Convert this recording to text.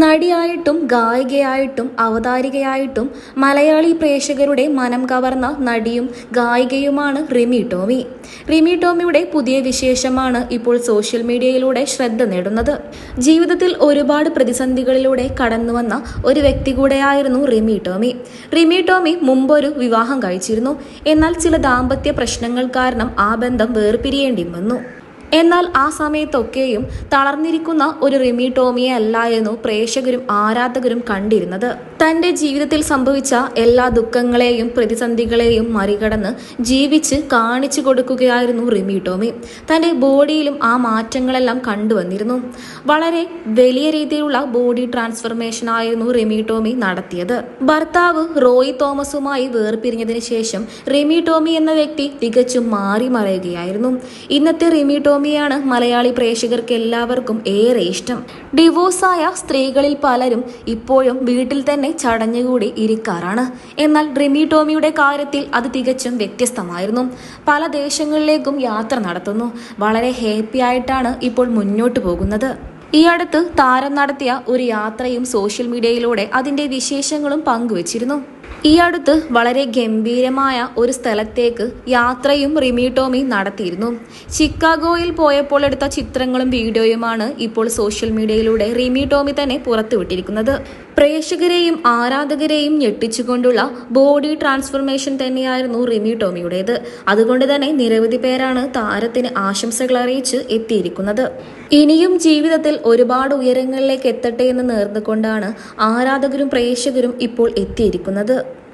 നടിയായിട്ടും ഗായികയായിട്ടും അവതാരികയായിട്ടും മലയാളി പ്രേക്ഷകരുടെ മനം കവർന്ന നടിയും ഗായികയുമാണ് റിമി ടോമി. റിമി ടോമിയുടെ പുതിയ വിശേഷമാണ് ഇപ്പോൾ സോഷ്യൽ മീഡിയയിലൂടെ ശ്രദ്ധ നേടുന്നത്. ജീവിതത്തിൽ ഒരുപാട് പ്രതിസന്ധികളിലൂടെ കടന്നുവന്ന ഒരു വ്യക്തി കൂടെയായിരുന്നു റിമി ടോമി. റിമി ടോമി മുമ്പൊരു വിവാഹം കഴിച്ചിരുന്നു. എന്നാൽ ചില ദാമ്പത്യ പ്രശ്നങ്ങൾ കാരണം ആ ബന്ധം വേർപിരിയേണ്ടി വന്നു. എന്നാൽ ആ സമയത്തൊക്കെയും തളർന്നിരിക്കുന്ന ഒരു റിമി ടോമിയെ അല്ലായിരുന്നു പ്രേക്ഷകരും ആരാധകരും കണ്ടിരുന്നത്. തന്റെ ജീവിതത്തിൽ സംഭവിച്ച എല്ലാ ദുഃഖങ്ങളെയും പ്രതിസന്ധികളെയും മറികടന്ന് ജീവിച്ച് കാണിച്ചു കൊടുക്കുകയായിരുന്നു റിമി ടോമി. തന്റെ ബോഡിയിലും ആ മാറ്റങ്ങളെല്ലാം കണ്ടുവന്നിരുന്നു. വളരെ വലിയ രീതിയിലുള്ള ബോഡി ട്രാൻസ്ഫർമേഷൻ ആയിരുന്നു റിമി ടോമി നടത്തിയത്. ഭർത്താവ് റോയ് തോമസുമായി വേർപിരിഞ്ഞതിന് ശേഷം റിമി ടോമി എന്ന വ്യക്തി തികച്ചും മാറി മറയുകയായിരുന്നു ഇന്നത്തെ റിമി ടോമിയാണ് മലയാളി പ്രേക്ഷകർക്ക് എല്ലാവർക്കും ഏറെ ഇഷ്ടം. ഡിവോഴ്സായ സ്ത്രീകളിൽ പലരും ഇപ്പോഴും വീട്ടിൽ തന്നെ ചടഞ്ഞുകൂടി ഇരിക്കാറാണ്. എന്നാൽ റിമി ടോമിയുടെ കാര്യത്തിൽ അത് തികച്ചും വ്യത്യസ്തമായിരുന്നു. പല ദേശങ്ങളിലേക്കും യാത്ര നടത്തുന്നു. വളരെ ഹാപ്പി ആയിട്ടാണ് ഇപ്പോൾ മുന്നോട്ട് പോകുന്നത്. ഈ അടുത്ത് താരം നടത്തിയ ഒരു യാത്രയും സോഷ്യൽ മീഡിയയിലൂടെ അതിന്റെ വിശേഷങ്ങളും പങ്കുവച്ചിരുന്നു. ഈ അടുത്ത് വളരെ ഗംഭീരമായ ഒരു സ്ഥലത്തേക്ക് യാത്രയും റിമി നടത്തിയിരുന്നു. ചിക്കാഗോയിൽ പോയപ്പോൾ എടുത്ത ചിത്രങ്ങളും വീഡിയോയുമാണ് ഇപ്പോൾ സോഷ്യൽ മീഡിയയിലൂടെ റിമി ടോമി തന്നെ പുറത്തുവിട്ടിരിക്കുന്നത്. പ്രേക്ഷകരെയും ആരാധകരെയും ഞെട്ടിച്ചുകൊണ്ടുള്ള ബോഡി ട്രാൻസ്ഫോർമേഷൻ തന്നെയായിരുന്നു റിമി ടോമിയുടേത്. അതുകൊണ്ട് തന്നെ നിരവധി പേരാണ് താരത്തിന് ആശംസകൾ അറിയിച്ച് എത്തിയിരിക്കുന്നത്. ഇനിയും ജീവിതത്തിൽ ഒരുപാട് ഉയരങ്ങളിലേക്ക് എത്തട്ടെ എന്ന് നേർന്നുകൊണ്ടാണ് ആരാധകരും പ്രേക്ഷകരും ഇപ്പോൾ എത്തിയിരിക്കുന്നത്. it.